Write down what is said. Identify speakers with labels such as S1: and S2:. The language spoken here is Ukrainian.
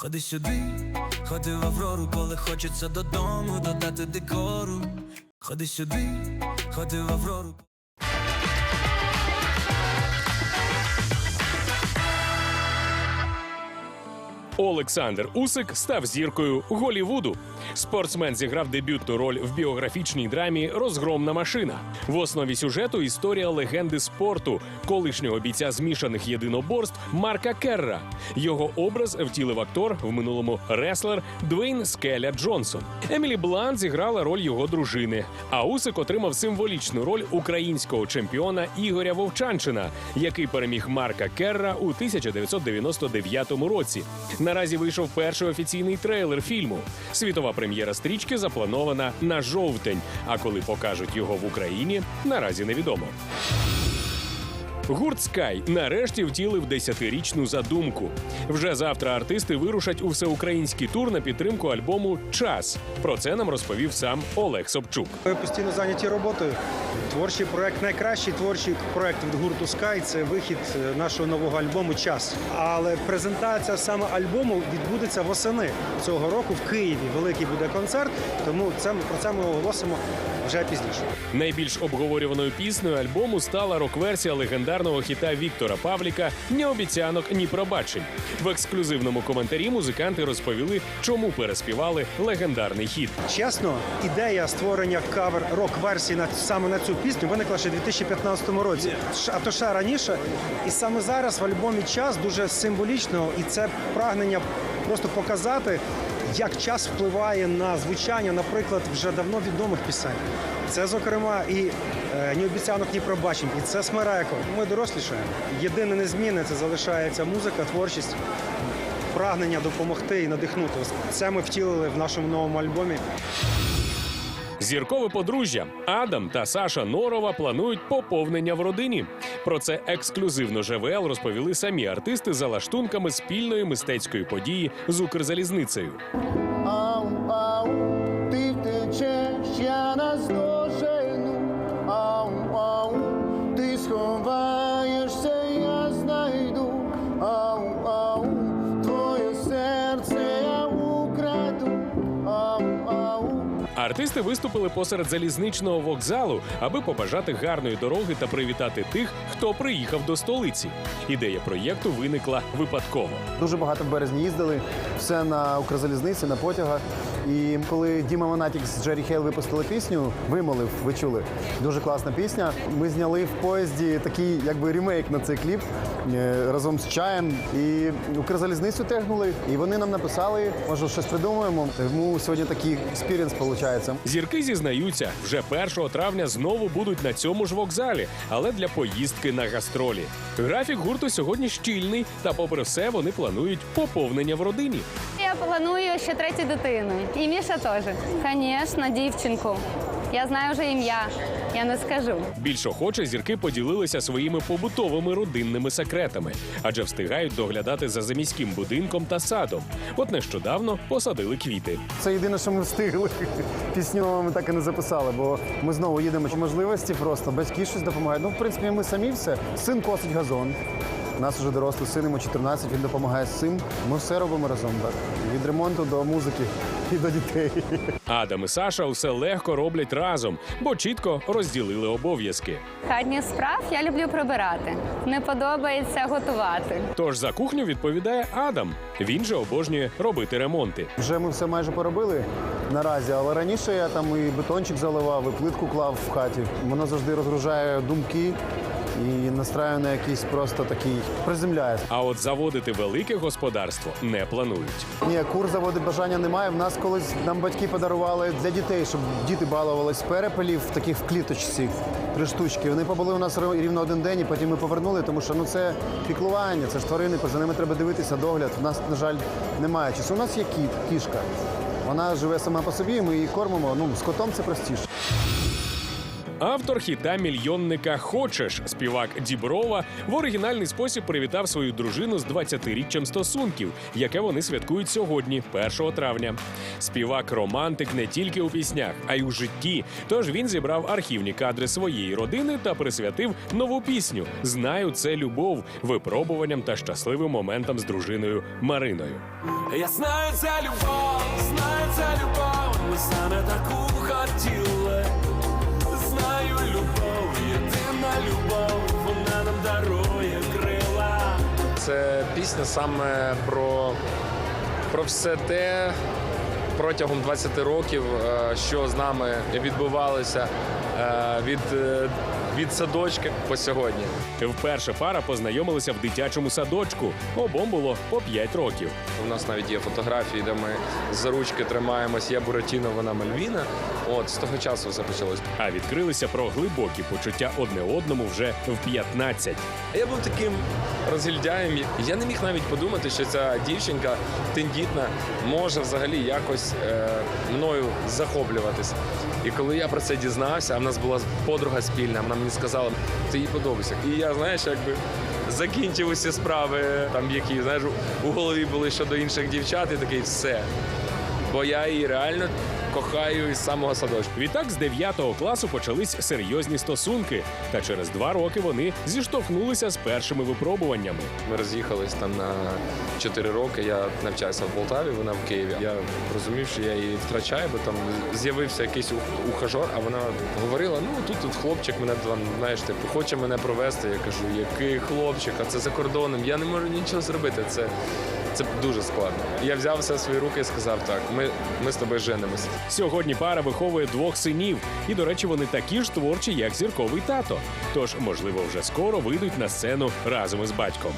S1: Ходи сюди, ходи в Аврору, коли хочеться додому додати декору. Ходи сюди, ходи в Аврору.
S2: Олександр Усик став зіркою Голівуду. Спортсмен зіграв дебютну роль в біографічній драмі Розгромна машина. В основі сюжету історія легенди спорту, колишнього бійця змішаних єдиноборств Марка Керра. Його образ втілив актор в минулому реслер Двейн Скеля Джонсон. Емілі Блант зіграла роль його дружини. А Усик отримав символічну роль українського чемпіона Ігоря Вовчанчина, який переміг Марка Керра у 1999 році. Наразі вийшов перший офіційний трейлер фільму. Світова прем'єра стрічки запланована на жовтень. А коли покажуть його в Україні, наразі невідомо. Гурт Скай нарешті втілив десятирічну задумку. Вже завтра артисти вирушать у всеукраїнський тур на підтримку альбому Час. Про це нам розповів сам Олег Собчук.
S3: Ми постійно зайняті роботою. Творчий проект, найкращий творчий проект від гурту Sky – це вихід е, нашого нового альбому Час. Але презентація саме альбому відбудеться восени цього року в Києві. Великий буде концерт, тому це про це ми оголосимо вже пізніше.
S2: Найбільш обговорюваною піснею альбому стала рок-версія легендарного хіта Віктора Павліка Ні обіцянок, ні пробачень. В ексклюзивному коментарі музиканти розповіли, чому переспівали легендарний хіт.
S3: Чесно, ідея створення кавер рок-версії на саме на цю пісню виникла ще у 2015 році. А то ще раніше. І саме зараз в альбомі час дуже символічно, і це прагнення просто показати, як час впливає на звучання, наприклад, вже давно відомих пісень. Це, зокрема, і е, ні обіцянок, ні пробачень, і це смереко. Ми дорослішаємо. Єдине незмінне це залишається музика, творчість. Прагнення допомогти і надихнути. Це ми втілили в нашому новому альбомі.
S2: Зіркове подружжя Адам та Саша Норова планують поповнення в родині. Про це ексклюзивно ЖВЛ розповіли самі артисти за лаштунками спільної мистецької події з Укрзалізницею.
S4: Ау, ау, ти втечеш, я наздожену.
S2: Артисти виступили посеред залізничного вокзалу, аби побажати гарної дороги та привітати тих, хто приїхав до столиці. Ідея проєкту виникла випадково.
S5: Дуже багато в березні їздили, все на Укрзалізниці, на потягах. І коли Діма Монатік з Джері Хейл випустили пісню, вимолив, ви чули. Дуже класна пісня. Ми зняли в поїзді такий якби ремейк на цей кліп е, разом з чаєм. І Укрзалізницю тегнули. І вони нам написали, може, щось придумаємо. Тому сьогодні такий експірієнс виходить.
S2: Зірки зізнаються, вже 1 травня знову будуть на цьому ж вокзалі, але для поїздки на гастролі. Графік гурту сьогодні щільний, та попри все вони планують поповнення в родині.
S6: Я планую ще третю дитину. І Міша теж. Звісно, дівчинку. Я знаю вже ім'я. Я не скажу.
S2: Більш охоче зірки поділилися своїми побутовими родинними секретами, адже встигають доглядати за заміським будинком та садом. От нещодавно посадили квіти.
S5: Це єдине, що ми встигли. Пісню ми так і не записали, бо ми знову їдемо по можливості просто. Батьки щось допомагають. Ну, в принципі, ми самі все. Син косить газон. У нас вже дорослий син, йому 14, він допомагає з цим. Ми все робимо разом. Так. Від ремонту до музики і до дітей.
S2: Адам і Саша все легко роблять разом, бо чітко розділили обов'язки.
S6: Хатніх справ я люблю прибирати. Не подобається готувати.
S2: Тож за кухню відповідає Адам. Він же обожнює робити ремонти.
S5: Вже ми все майже поробили наразі, але раніше я там і бетончик заливав, і плитку клав в хаті. Воно завжди розгружає думки і настраює на якийсь просто такий приземляє.
S2: А от заводити велике господарство не планують.
S5: Ні, кур заводи бажання немає. В нас колись нам батьки подарували для дітей, щоб діти балувались перепелів таких в кліточці. Три штучки. Вони побули у нас рівно один день, і потім ми повернули, тому що ну це піклування, це ж тварини, за ними треба дивитися, догляд. У нас, на жаль, немає часу. У нас є кіт, кішка. Вона живе сама по собі, ми її кормимо. Ну, з котом це простіше.
S2: Автор хіта мільйонника Хочеш співак Діброва в оригінальний спосіб привітав свою дружину з 20-річчям стосунків, яке вони святкують сьогодні, 1 травня. Співак романтик не тільки у піснях, а й у житті. Тож він зібрав архівні кадри своєї родини та присвятив нову пісню Знаю, це любов випробуванням та щасливим моментом з дружиною Мариною.
S1: Я знаю, це любов, знаю, це любов, ми саме таку хотіли.
S7: Це пісня саме про, про все те протягом 20 років, е, що з нами відбувалося е, від, е, від садочки по сьогодні.
S2: Вперше пара познайомилася в дитячому садочку. Обом було по 5 років.
S7: У нас навіть є фотографії, де ми за ручки тримаємось. Я Буратіно, вона Мальвіна. От з того часу все почалось.
S2: А відкрилися про глибокі почуття одне одному вже в 15.
S7: Я був таким розгільдяєм. Я не міг навіть подумати, що ця дівчинка тендітна може взагалі якось е, мною захоплюватись. І коли я про це дізнався, а в нас була подруга спільна, вона мені сказала, ти їй подобається. І я, знаєш, якби закінчив усі справи, там які знаєш, у голові були щодо інших дівчат, і такий все. Бо я її реально кохаю із самого садочку.
S2: Відтак з 9 класу почались серйозні стосунки, та через два роки вони зіштовхнулися з першими випробуваннями.
S7: Ми роз'їхались там на 4 роки. Я навчався в Полтаві, вона в Києві. Я розумів, що я її втрачаю, бо там з'явився якийсь ухажор, а вона говорила: ну тут тут хлопчик мене там, знаєш, типу, хоче мене провести. Я кажу, який хлопчик, а це за кордоном. Я не можу нічого зробити. Це, це дуже складно. Я взяв все свої руки і сказав: так, ми, ми з тобою женимося.
S2: Сьогодні пара виховує двох синів, і, до речі, вони такі ж творчі, як зірковий тато. Тож, можливо, вже скоро вийдуть на сцену разом із батьком.